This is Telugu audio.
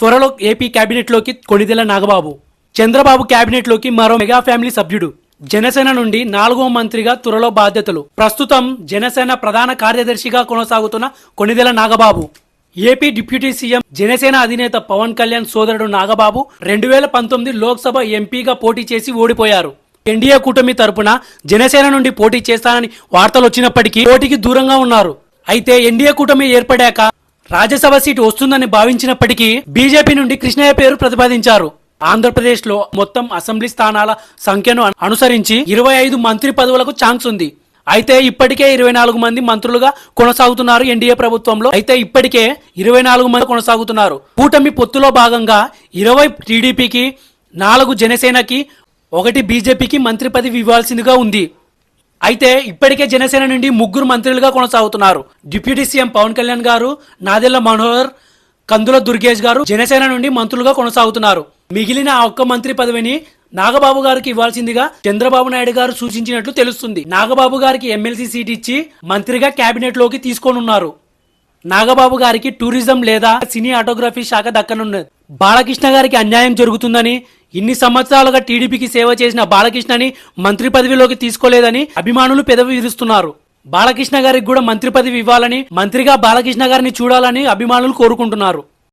త్వరలో ఏపీ కేబినెట్లోకి కొణిదెల నాగబాబు. చంద్రబాబు కేబినెట్లోకి మరో మెగా ఫ్యామిలీ సభ్యుడు. జనసేన నుండి నాలుగో మంత్రిగా త్వరలో బాధ్యతలు. ప్రస్తుతం జనసేన ప్రధాన కార్యదర్శిగా కొనసాగుతున్న Konidela Nagababu. AP deputy CM Janasena అధినేత పవన్ కళ్యాణ్ సోదరుడు నాగబాబు రెండు వేల పంతొమ్మిది లోక్సభ ఎంపీగా పోటీ చేసి ఓడిపోయారు. ఎన్డీఏ కూటమి తరపున జనసేన నుండి పోటీ చేస్తానని వార్తలు వచ్చినప్పటికీ పోటీకి దూరంగా ఉన్నారు. అయితే ఎన్డీఏ కూటమి ఏర్పడాక రాజ్యసభ సీటు వస్తుందని భావించినప్పటికీ బీజేపీ నుండి కృష్ణయ్య పేరు ప్రతిపాదించారు. ఆంధ్రప్రదేశ్లో మొత్తం అసెంబ్లీ స్థానాల సంఖ్యను అనుసరించి ఇరవై ఐదు మంత్రి పదవులకు ఛాన్స్ ఉంది. అయితే ఇప్పటికే ఇరవై నాలుగు మంది మంత్రులుగా కొనసాగుతున్నారు ఎన్డీఏ ప్రభుత్వంలో. అయితే ఇప్పటికే ఇరవై నాలుగు మంది కొనసాగుతున్నారు. కూటమి పొత్తులో భాగంగా ఇరవై టీడీపీకి నాలుగు జనసేనకి ఒకటి బీజేపీకి మంత్రి పదవి ఇవ్వాల్సిందిగా ఉంది. అయితే ఇప్పటికే జనసేన నుండి ముగ్గురు మంత్రులుగా కొనసాగుతున్నారు. డిప్యూటీ సీఎం పవన్ కళ్యాణ్ గారు నాదెళ్ళ మనోహర్ కందుల దుర్గేష్ గారు జనసేన నుండి మంత్రులుగా కొనసాగుతున్నారు. మిగిలిన ఒక్క మంత్రి పదవిని నాగబాబు గారికి ఇవ్వాల్సిందిగా చంద్రబాబు నాయుడు గారు సూచించినట్లు తెలుస్తుంది. నాగబాబు గారికి ఎమ్మెల్సీ సీట్ ఇచ్చి మంత్రిగా కేబినెట్లోకి తీసుకోనున్నారు. నాగబాబు గారికి టూరిజం లేదా సినీ ఆటోగ్రఫీ శాఖ దక్కనున్నది. బాలకృష్ణ గారికి అన్యాయం జరుగుతుందని ఇన్ని సంవత్సరాలుగా టీడీపీకి సేవ చేసిన బాలకృష్ణని మంత్రి పదవిలోకి తీసుకోలేదని అభిమానులు పెదవి విరుస్తున్నారు. బాలకృష్ణ గారికి కూడా మంత్రి పదవి ఇవ్వాలని మంత్రిగా బాలకృష్ణ గారిని చూడాలని అభిమానులు కోరుకుంటున్నారు.